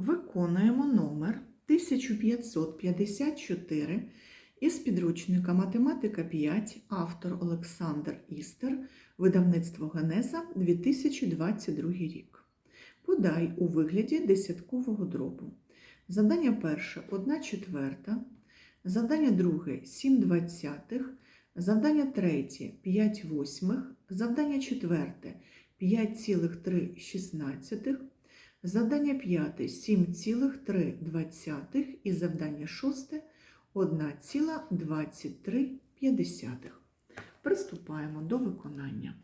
Виконуємо номер 1554 із підручника Математика 5, автор Олександр Істер, видавництво Генеза 2022 рік. Подай у вигляді десяткового дробу. Завдання перше 1 четверта, завдання друге 7 двадцятих, завдання третє 5 восьмих, завдання четверте 5,3 шістнадцятих, Завдання п'яте 7,3 і завдання шосте 1,23. Приступаємо до виконання.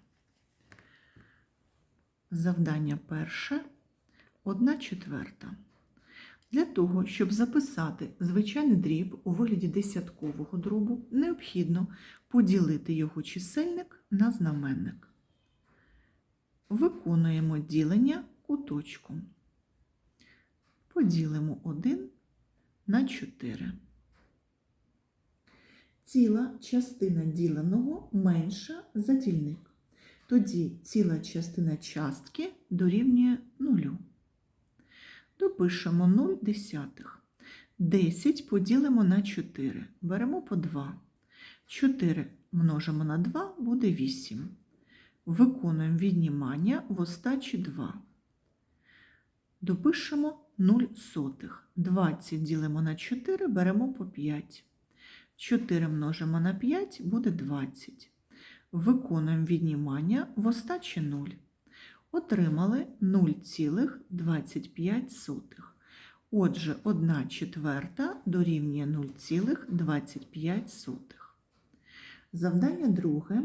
Завдання перше 1 четверта. Для того, щоб записати звичайний дріб у вигляді десяткового дробу, необхідно поділити його чисельник на знаменник. Виконуємо ділення куточком. Поділимо 1 на 4. Ціла частина діленого менша за дільник. Тоді ціла частина частки дорівнює 0. Допишемо 0 десятих. 10 поділимо на 4. Беремо по 2. 4 множимо на 2 буде 8. Виконуємо віднімання в остачі 2. Допишемо 0 сотих. 20 ділимо на 4, беремо по 5. 4 множимо на 5 буде 20. Виконуємо віднімання в остачі 0. Отримали 0,25. Отже, 1 четверта дорівнює 0,25. Завдання друге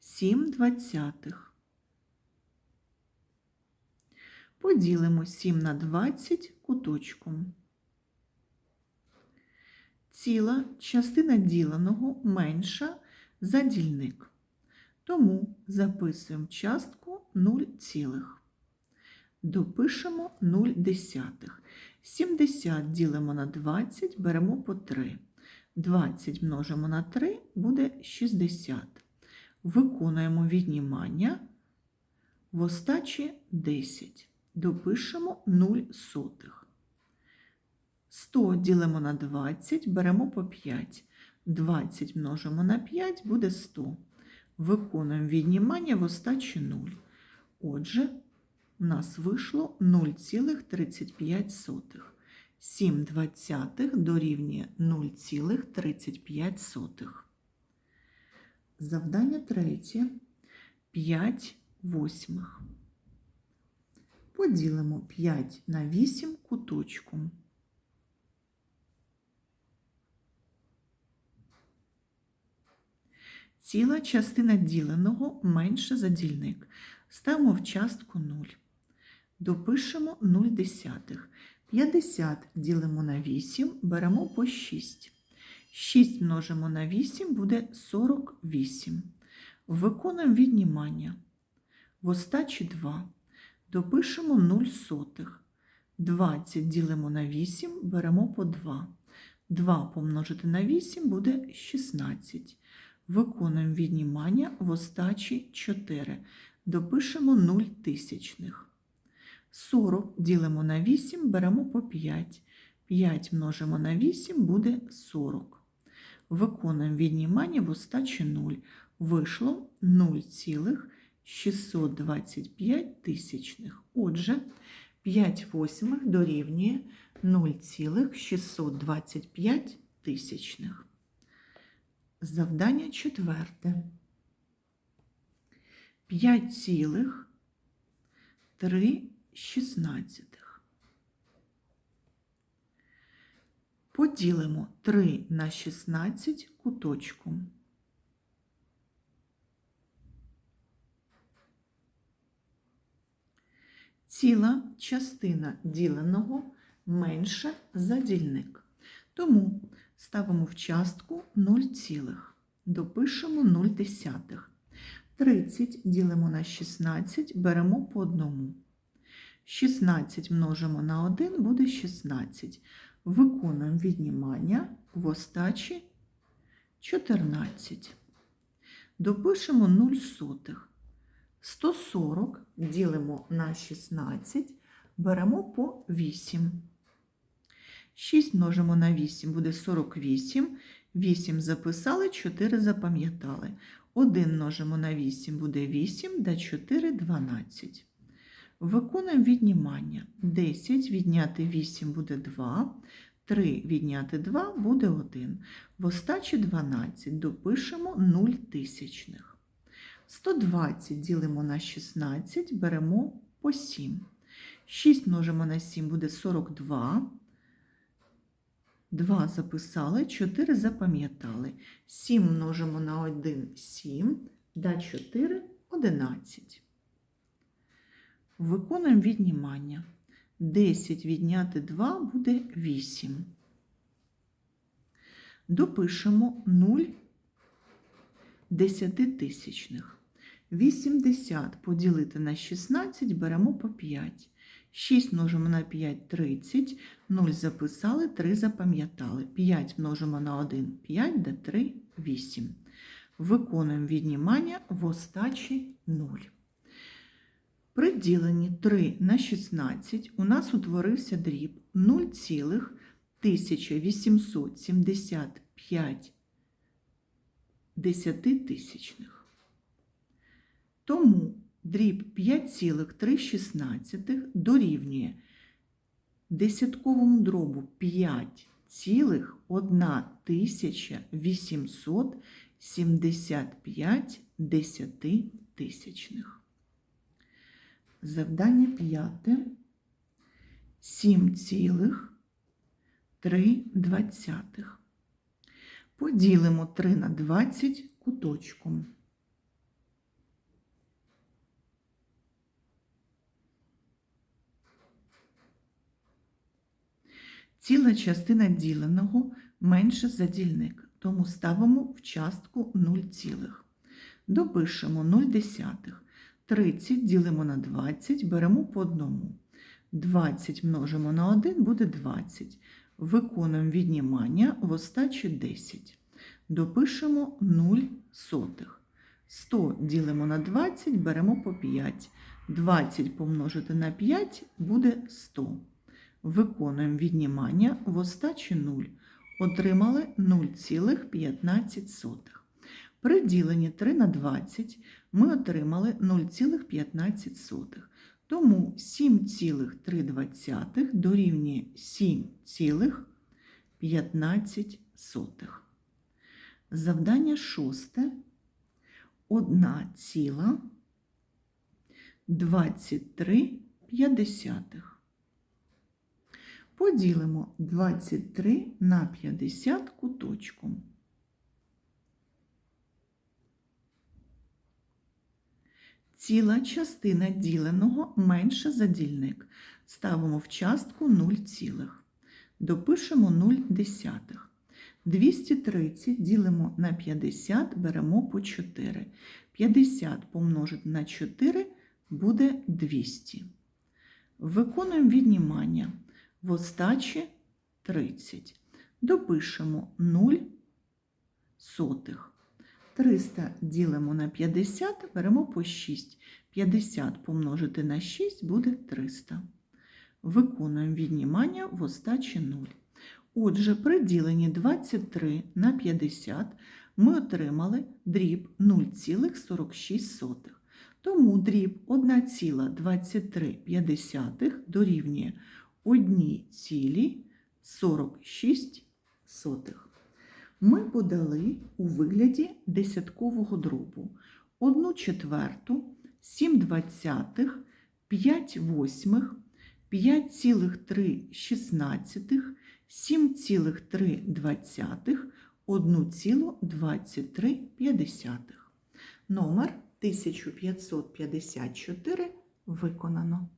7 двадцятих. Поділимо 7 на 20 куточком. Ціла частина діленого менша за дільник. Тому записуємо частку 0 цілих. Допишемо 0 десятих. 70 ділимо на 20, беремо по 3. 20 множимо на 3 буде 60. Виконуємо віднімання в остачі 10 допишемо 0 сотих. 100 ділимо на 20, беремо по 5. 20 множимо на 5 буде 100. Виконуємо віднімання в остачі 0. Отже, у нас вийшло 0,35. 7 двадцятих дорівнює 0,35. Завдання третє. 5 восьмих. Поділимо 5 на 8 куточком. Ціла частина діленого менше за дільник. Ставимо в частку 0. Допишемо 0 десятих. 50 ділимо на 8, беремо по 6. 6 множимо на 8 буде 48. Виконуємо віднімання. В остачі 2. Допишемо 0 сотих. 20 ділимо на 8, беремо по 2. 2 помножити на 8 буде 16. Виконуємо віднімання в остачі 4. Допишемо 0 тисячних. 40 ділимо на 8, беремо по 5. 5 множимо на 8 буде 40. Виконуємо віднімання в остачі 0. Вийшло 0,625 тисячних. Отже, 5 восьмих дорівнює 0,625 тисячних. Завдання четверте. 5,3 шістнадцятих. Поділимо 3 на 16 куточком. Ціла частина діленого менша за дільник. Тому ставимо в частку 0 цілих. Допишемо 0 десятих. 30 ділимо на 16, беремо по одному. 16 множимо на 1 буде 16. Виконуємо віднімання в остачі 14. Допишемо 0 сотих. 140 ділимо на 16, беремо по 8. 6 множимо на 8 буде 48. 8 записали, 4 запам'ятали. 1 множимо на 8 буде 8, да 4 – 12. Виконуємо віднімання. 10 відняти 8 буде 2, 3 відняти 2 буде 1. В остачі 12 допишемо 0 тисячних. 120 ділимо на 16, беремо по 7. 6 множимо на 7 буде 42. 2 записали, 4 запам'ятали. 7 множимо на 1 7, да 4 11. Виконуємо віднімання. 10 відняти 2 буде 8. Допишемо 0 десятитисячних. 80 поділити на 16 беремо по 5. 6 множимо на 5 – 30, 0 записали, 3 запам'ятали. 5 множимо на 1 – 5, да 3 – 8. Виконуємо віднімання в остачі 0. При діленні 3 на 16 у нас утворився дріб 0,1875 десятитисячних. Тому дріб 5,3 дорівнює десятковому дробу 5,1875 десятитисячних. Завдання п'яте. 7,3. Поділимо 3 на 20 куточком. Ціла частина діленого менше за дільник, тому ставимо в частку 0 цілих. Допишемо 0 десятих. 30 ділимо на 20, беремо по одному. 20 множимо на 1 буде 20. Виконуємо віднімання в остачі 10. Допишемо 0 сотих. 100 ділимо на 20, беремо по 5. 20 помножити на 5 буде 100. Виконуємо віднімання в остачі 0. Отримали 0,15. При діленні 3 на 20 ми отримали 0,15. Тому 7,3 дорівнює 7,15. Завдання шосте. 1,23. Поділимо 23 на 50 куточком. Ціла частина діленого менше за дільник. Ставимо в частку 0 цілих. Допишемо 0 десятих. 230 ділимо на 50, беремо по 4. 50 помножити на 4 буде 200. Виконуємо віднімання. В остачі 30. Допишемо 0 сотих. 300 ділимо на 50, беремо по 6. 50 помножити на 6 буде 300. Виконуємо віднімання в остачі 0. Отже, при діленні 23 на 50 ми отримали дріб 0,46. Тому дріб 1,23 дорівнює 1,46. Ми подали у вигляді десяткового дробу 1 четверту, 7 двадцятих, 5 восьмих, 5,3 шістнадцятих, 7,3 двадцятих, 1,23. Номер 1554 виконано.